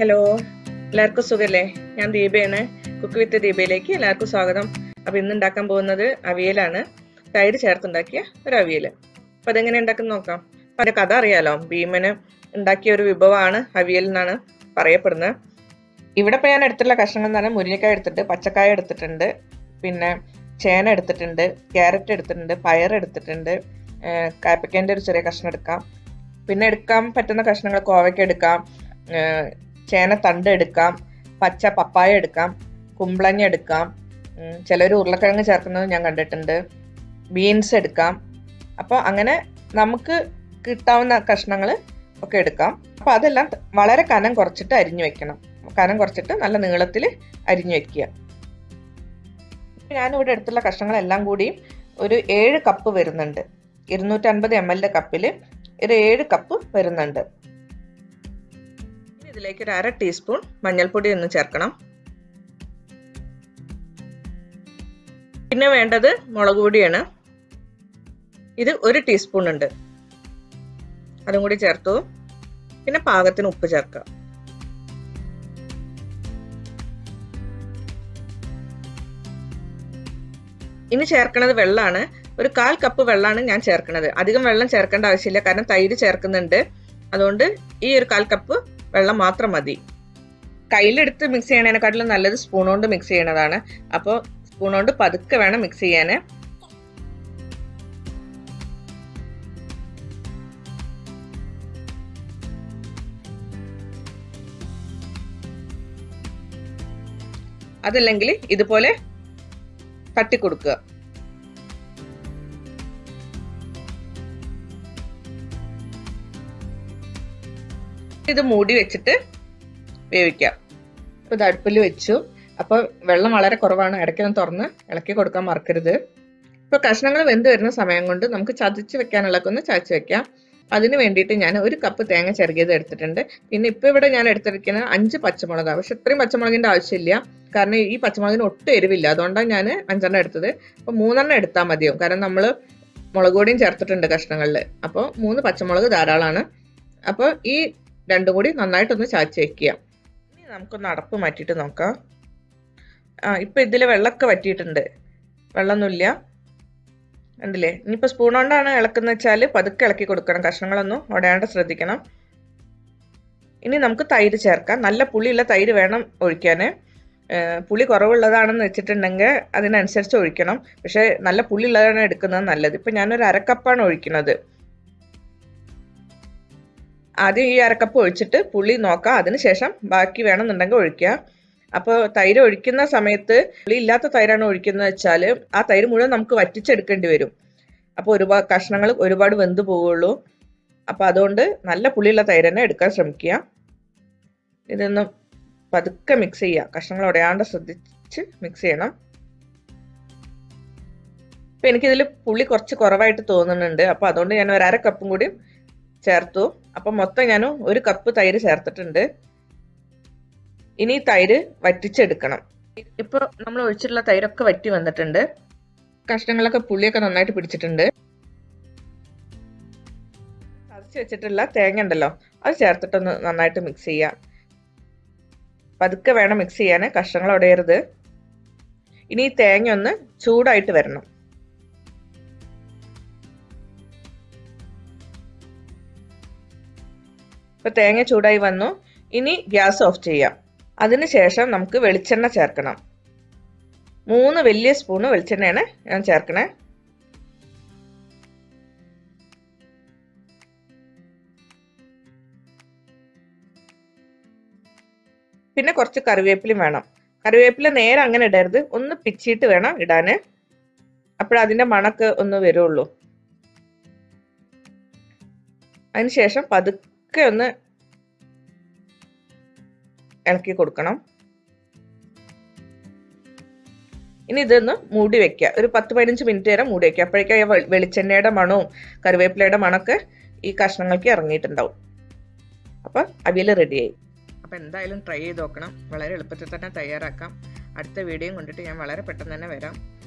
Hello എല്ലാവർക്കും സുഖല്ലേ? ഞാൻ ദീപയാണ്. കുക്ക് വിത്ത് ദീപയിലേക്ക് എല്ലാവർക്കും സ്വാഗതം. അപ്പൊ ഇന്ന് ഉണ്ടാക്കാൻ പോകുന്നത് അവിയലാണ്. തൈര് ചേർത്തുണ്ടാക്കിയ ഒരു അവിയൽ അപ്പൊ അതെങ്ങനെ ഉണ്ടാക്കുന്ന നോക്കാം. അപ്പൊ അതിന്റെ കഥ അറിയാലോ? ഭീമന് ഉണ്ടാക്കിയ ഒരു വിഭവമാണ് അവിയൽ എന്നാണ് പറയപ്പെടുന്നത്. ഇവിടെ ഇപ്പൊ ഞാൻ എടുത്തിട്ടുള്ള കഷ്ണങ്ങൾ എന്ന് പറഞ്ഞാൽ മുരിങ്ങക്കായ എടുത്തിട്ട് പച്ചക്കായ എടുത്തിട്ടുണ്ട് പിന്നെ ചേന എടുത്തിട്ടുണ്ട് ക്യാരറ്റ് എടുത്തിട്ടുണ്ട് പയർ എടുത്തിട്ടുണ്ട് കാപ്പയ്ക്കേന്റെ ഒരു ചെറിയ കഷ്ണം എടുക്കാം. പിന്നെ എടുക്കാൻ പറ്റുന്ന കഷ്ണങ്ങൾ കോവയ്ക്ക് എടുക്കാം ചേന തണ്ട് എടുക്കാം പച്ച പപ്പായ എടുക്കാം കുമ്പളങ്ങ എടുക്കാം. ചിലർ ഉരുളക്കിഴങ്ങ് ചേർക്കുന്നത് ഞാൻ കണ്ടിട്ടുണ്ട്. ബീൻസ് എടുക്കാം. അപ്പോൾ അങ്ങനെ നമുക്ക് കിട്ടാവുന്ന കഷ്ണങ്ങൾ ഒക്കെ എടുക്കാം. അപ്പോൾ അതെല്ലാം വളരെ കനം കുറച്ചിട്ട് അരിഞ്ഞു വെക്കണം. കനം കുറച്ചിട്ട് നല്ല നീളത്തിൽ അരിഞ്ഞു വെക്കുക. ഞാനിവിടെ എടുത്തുള്ള കഷ്ണങ്ങളെല്ലാം കൂടി ഒരു ഏഴ് കപ്പ് വരുന്നുണ്ട്. ഇരുന്നൂറ്റൻപത് എം എല്ലിന്റെ കപ്പിൽ ഒരു ഏഴ് കപ്പ് വരുന്നുണ്ട്. ഇതിലേക്ക് ഒരു അര ടീസ്പൂൺ മഞ്ഞൾപ്പൊടി ഒന്ന് ചേർക്കണം. പിന്നെ വേണ്ടത് മുളക് പൊടിയാണ്. ഇത് ഒരു ടീസ്പൂൺ ഉണ്ട്. അതും കൂടി ചേർത്തു. പിന്നെ പാകത്തിന് ഉപ്പ് ചേർക്കുക ഇനി ചേർക്കുന്നത് വെള്ളമാണ്. ഒരു കാൽ കപ്പ് വെള്ളമാണ് ഞാൻ ചേർക്കുന്നത് അധികം വെള്ളം ചേർക്കേണ്ട ആവശ്യമില്ല. കാരണം തൈര് ചേർക്കുന്നുണ്ട്. അതുകൊണ്ട് ഈ ഒരു കാൽ കപ്പ് വെള്ളം മാത്രം മതി. കയ്യിലെടുത്ത് മിക്സ് ചെയ്യണേനെക്കാട്ടിലും നല്ലത് സ്പൂൺ കൊണ്ട് മിക്സ് ചെയ്യണതാണ്. അപ്പോൾ സ്പൂൺ കൊണ്ട് പതുക്കെ വേണം മിക്സ് ചെയ്യാൻ അതല്ലെങ്കിൽ ഇതുപോലെ തട്ടിക്കൊടുക്കുക. ഇത് മൂടി വെച്ചിട്ട് വേവിക്കാം. ഇപ്പൊ ഇത് അടുപ്പിൽ വെച്ചു. അപ്പൊ വെള്ളം വളരെ കുറവാണ്. ഇടയ്ക്കൊന്ന് തുറന്ന് ഇളക്കി കൊടുക്കാൻ മറക്കരുത്. ഇപ്പൊ കഷ്ണങ്ങൾ വെന്ത് വരുന്ന സമയം കൊണ്ട് നമുക്ക് ചതച്ച് വെക്കാനുള്ളതൊക്കെ ഒന്ന് ചതച്ച് വെക്കാം. അതിന് വേണ്ടിയിട്ട് ഞാൻ ഒരു കപ്പ് തേങ്ങ ചെറുകിയത് എടുത്തിട്ടുണ്ട്. പിന്നെ ഇപ്പൊ ഇവിടെ ഞാൻ എടുത്തിരിക്കുന്നത് അഞ്ച് പച്ചമുളകാണ് പക്ഷെ ഇത്രയും പച്ചമുളകിന്റെ ആവശ്യമില്ല. കാരണം ഈ പച്ചമുളകിന് ഒട്ടും എരിവില്ല. അതുകൊണ്ടാണ് ഞാൻ അഞ്ചെണ്ണം എടുത്തത്. അപ്പൊ മൂന്നെണ്ണം എടുത്താൽ മതിയാവും. കാരണം നമ്മൾ മുളക് പൊടിയും ചേർത്തിട്ടുണ്ട് കഷ്ണങ്ങളിൽ അപ്പോൾ മൂന്ന് പച്ചമുളക് ധാരാളമാണ്. അപ്പോൾ ഈ രണ്ടും കൂടി നന്നായിട്ടൊന്ന് ചാച്ച് വയ്ക്കുക ഇനി നമുക്കൊന്ന് അടപ്പ് മാറ്റിയിട്ട് നോക്കാം. ആ ഇപ്പം ഇതിൽ വെള്ളമൊക്കെ വറ്റിയിട്ടുണ്ട്. വെള്ളമൊന്നുമില്ല. ഉണ്ടല്ലേ ഇനിയിപ്പോൾ സ്പൂൺ കൊണ്ടാണ് ഇളക്കുന്നത് വെച്ചാൽ പതുക്കെ ഇളക്കി കൊടുക്കണം. കഷ്ണങ്ങളൊന്നും ഉടയാണ്ട് ശ്രദ്ധിക്കണം. ഇനി നമുക്ക് തൈര് ചേർക്കാം. നല്ല പുളിയുള്ള തൈര് വേണം ഒഴിക്കാൻ പുളി കുറവുള്ളതാണെന്ന് വെച്ചിട്ടുണ്ടെങ്കിൽ അതിനനുസരിച്ച് ഒഴിക്കണം. പക്ഷേ നല്ല പുളി പുളിയുള്ളതാണ് എടുക്കുന്നത് നല്ലത്. ഇപ്പം ഞാനൊരു അരക്കപ്പാണ് ഒഴിക്കുന്നത്. ആദ്യം ഈ അരക്കപ്പ് ഒഴിച്ചിട്ട് പുളി നോക്കാം. അതിനുശേഷം ബാക്കി വേണമെന്നുണ്ടെങ്കിൽ ഒഴിക്കുക അപ്പോൾ തൈര് ഒഴിക്കുന്ന സമയത്ത് പുളി ഇല്ലാത്ത തൈരാണ് ഒഴിക്കുന്നത് വെച്ചാൽ ആ തൈര് മുഴുവൻ നമുക്ക് വറ്റിച്ചെടുക്കേണ്ടി വരും. അപ്പോൾ ഒരുപാട് കഷ്ണങ്ങൾ ഒരുപാട് വെന്ത് പോവുള്ളൂ. അപ്പോൾ അതുകൊണ്ട് നല്ല പുളിയുള്ള തൈര് തന്നെ എടുക്കാൻ ശ്രമിക്കുക. ഇതൊന്ന് പതുക്കെ മിക്സ് ചെയ്യുക. കഷ്ണങ്ങൾ ഉടയാണ്ട് ശ്രദ്ധിച്ച് മിക്സ് ചെയ്യണം. അപ്പം എനിക്കിതിൽ പുളി കുറച്ച് കുറവായിട്ട് തോന്നുന്നുണ്ട്. അപ്പോൾ അതുകൊണ്ട് ഞാൻ ഒരു കപ്പും കൂടി ചേർത്തു. അപ്പം മൊത്തം ഞാൻ ഒരു കപ്പ് തൈര് ചേർത്തിട്ടുണ്ട്. ഇനി തൈര് വറ്റിച്ചെടുക്കണം. ഇപ്പോൾ നമ്മൾ ഒഴിച്ചിട്ടുള്ള തൈരൊക്കെ വറ്റി വന്നിട്ടുണ്ട്. കഷ്ണങ്ങളൊക്കെ പുളിയൊക്കെ നന്നായിട്ട് പിടിച്ചിട്ടുണ്ട്. ചതച്ച് വെച്ചിട്ടുള്ള തേങ്ങ ഉണ്ടല്ലോ അത് ചേർത്തിട്ടൊന്ന് നന്നായിട്ട് മിക്സ് ചെയ്യുക പതുക്കെ വേണം മിക്സ് ചെയ്യാൻ കഷ്ണങ്ങൾ ഉടയരുത്. ഇനി ഈ തേങ്ങ ഒന്ന് ചൂടായിട്ട് വരണം. ഇപ്പൊ തേങ്ങ ചൂടായി വന്നു. ഇനി ഗ്യാസ് ഓഫ് ചെയ്യാം. അതിനുശേഷം നമുക്ക് വെളിച്ചെണ്ണ ചേർക്കണം. മൂന്ന് വലിയ സ്പൂണ് വെളിച്ചെണ്ണയാണ് ഞാൻ ചേർക്കണേ. പിന്നെ കുറച്ച് കറിവേപ്പിലും വേണം. കറിവേപ്പില നേരെ അങ്ങനെ ഇടരുത്. ഒന്ന് പിച്ചിട്ട് വേണം ഇടാന്. അപ്പോഴതിന്റെ മണക്ക് ഒന്ന് വരുള്ളൂ. അതിനുശേഷം പതുക്കെ ഒന്ന് ഇളക്കി കൊടുക്കണം. ഇനി ഇതൊന്ന് മൂടി വെക്കുക. ഒരു പത്ത് പതിനഞ്ച് മിനിറ്റ് നേരം മൂടി വെക്കുക. അപ്പോഴേക്കും വെളിച്ചെണ്ണയുടെ മണവും കറിവേപ്പിലയുടെ മണമൊക്കെ ഈ കഷ്ണങ്ങൾക്ക് ഇറങ്ങിയിട്ടുണ്ടാവും. അപ്പം അവിയൽ റെഡിയായി അപ്പം എന്തായാലും ട്രൈ ചെയ്ത് നോക്കണം. വളരെ എളുപ്പത്തിൽ തന്നെ തയ്യാറാക്കാം. അടുത്ത വീഡിയോയും കൊണ്ടിട്ട് ഞാൻ വളരെ പെട്ടെന്ന് തന്നെ വരാം.